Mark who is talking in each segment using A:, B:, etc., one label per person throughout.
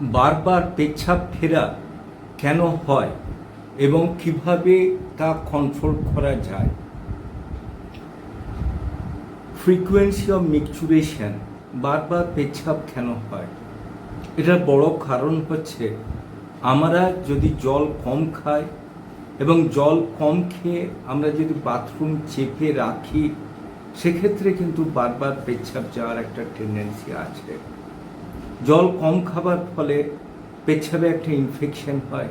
A: বারবার পেচ্ছাপ ফেরা কেন হয় এবং কীভাবে তা কন্ট্রোল করা যায়? ফ্রিকোয়েন্সি অফ মিকচুরেশন বারবার পেচ্ছাপ কেন হয়? এটার বড় কারণ হচ্ছে আমরা যদি জল কম খাই এবং জল কম খেয়ে আমরা যদি বাথরুম চেপে রাখি, সেক্ষেত্রে কিন্তু বারবার পেচ্ছাপ যাওয়ার একটা টেন্ডেন্সি আছে। জল কম খাবার ফলে পেচ্ছাপে একটা ইনফেকশন হয়।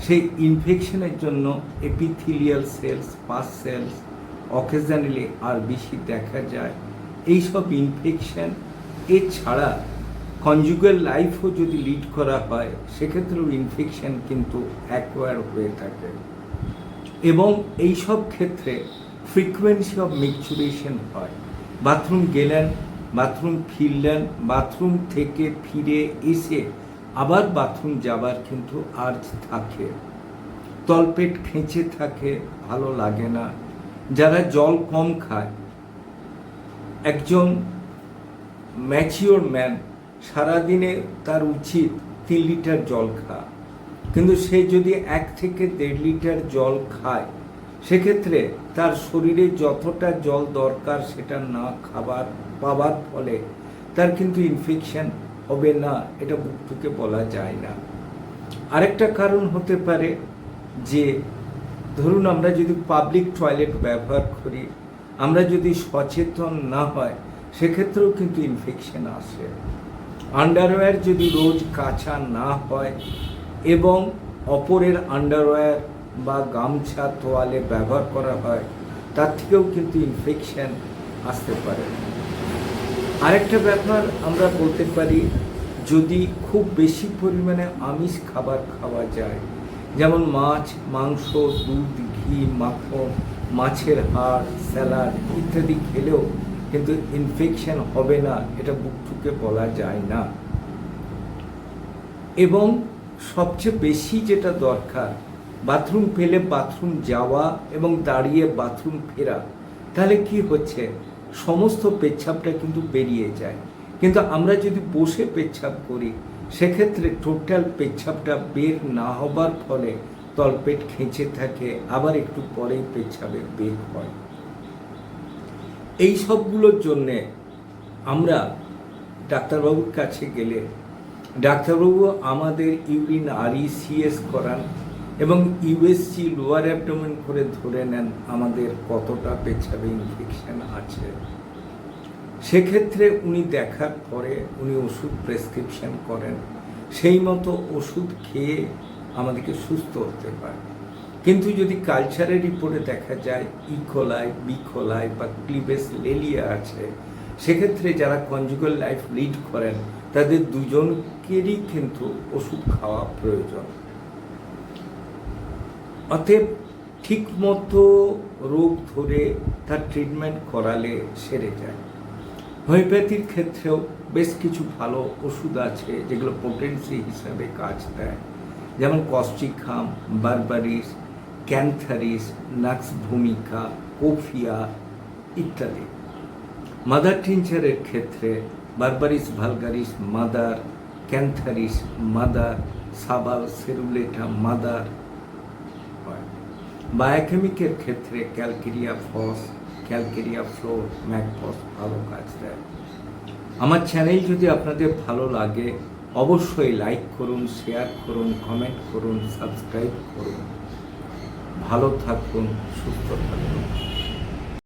A: সেই ইনফেকশনের জন্য epithelial cells pus cells occasionally আর বেশি দেখা যায়। এইসব ইনফেকশন এছাড়া কনজুগাল লাইফও যদি লিড করা হয়, সেক্ষেত্রেও ইনফেকশন কিন্তু অ্যাকোয়ার হয়ে থাকে। এবং এই সব ক্ষেত্রে ফ্রিকোয়েন্সি অফ মিকচুরেশন হয়। বাথরুম গেলেন বাথরুম ফিরলেন, বাথরুম থেকে ফিরে এসে আবার বাথরুম যাবার কিন্তু আর্জ থাকে। তলপেট খেঁচে থাকে, ভালো লাগে না। যারা জল কম খায়, একজন ম্যাচিওর ম্যান সারাদিনে তার উচিত তিন লিটার জল খাওয়া। কিন্তু সে যদি এক থেকে দেড় লিটার জল খায় সেক্ষেত্রে তার শরীরে যতটা জল দরকার সেটা না খাবার পাওয়ার ফলে তার কিন্তু ইনফেকশন হবে না, এটা বুক থেকে বলা যায় না। আরেকটা কারণ হতে পারে যে, ধরুন আমরা যদি পাবলিক টয়লেট ব্যবহার করি, আমরা যদি সচেতন না হয়, সেক্ষেত্রেও কিন্তু ইনফেকশন আসে। আন্ডারওয়্যার যদি রোজ কাঁচা না হয় এবং অপরের আন্ডারওয়্যার বা গামছা, তোয়ালে ব্যবহার করা হয়, তার থেকেও কিন্তু ইনফেকশন আসতে পারে। আরেকটা ব্যাপার আমরা বলতে পারি, যদি খুব বেশি পরিমাণে আমিষ খাবার খাওয়া যায়, যেমন মাছ, মাংস, দুধ, ঘি, মাখন, মাছের হাড়, স্যালাড ইত্যাদি খেলেও কিন্তু ইনফেকশন হবে না, এটা বুক ঠুকে বলা যায় না। এবং সবচেয়ে বেশি যেটা দরকার বাথরুম ফেলে বাথরুম যাওয়া এবং দাঁড়িয়ে বাথরুম ফেরা, তাহলে কি হচ্ছে? সমস্ত পেচ্ছাপটা কিন্তু বেরিয়ে যায়। কিন্তু আমরা যদি বসে পেচ্ছাপ করি, সেক্ষেত্রে টোটাল পেচ্ছাপটা বের না হবার ফলে তলপেট খেঁচে থাকে, আবার একটু পরেই পেচ্ছাপে বের হয়। এই সবগুলোর জন্যে আমরা ডাক্তারবাবুর কাছে গেলে, ডাক্তারবাবু আমাদের ইউরিন আরই সিএস করান এবং ইউএসসি লোয়ার অ্যাবডোমেন করে ধরে নেন আমাদের কতটা পেছাবে ইনফেকশন আছে। সেক্ষেত্রে উনি দেখার পরে উনি ওষুধ প্রেসক্রিপশন করেন। সেই মতো ওষুধ খেয়ে আমাদেরকে সুস্থ হতে পারে কিন্তু যদি কালচারের রিপোর্টে দেখা যায় ইকোলাই বিকোলাই বা ক্লিবেস লেলিয়া আছে, সেক্ষেত্রে যারা কনজুগাল লাইফ লিড করেন, তাদের দুজনকেরই কিন্তু ওষুধ খাওয়া প্রয়োজন। অতএব ঠিক মতো রোগ ধরে তার ট্রিটমেন্ট করালে সেরে যায়। হোমিওপ্যাথির ক্ষেত্রেও বেশ কিছু ভালো ওষুধ আছে যেগুলো পোটেন্সি হিসাবে কাজ দেয়। যেমন কস্টিকাম বারবারিস, ক্যান্থারিস নাক্স ভূমিকা কোফিয়া ইত্যাদি। মাদার টিনচারের ক্ষেত্রে berberis, vulgaris, mother, cantharis, mother, sabal, serrulata mother হয়। বায়োকেমিকের ক্ষেত্রে calcarea phos calcarea fluor mag phos ভালো কাজ দেয়। আমার চ্যানেল যদি আপনাদের ভালো লাগে, অবশ্যই লাইক করুন শেয়ার করুন কমেন্ট করুন সাবস্ক্রাইব করুন। ভালো থাকুন, সুস্থ থাকুন।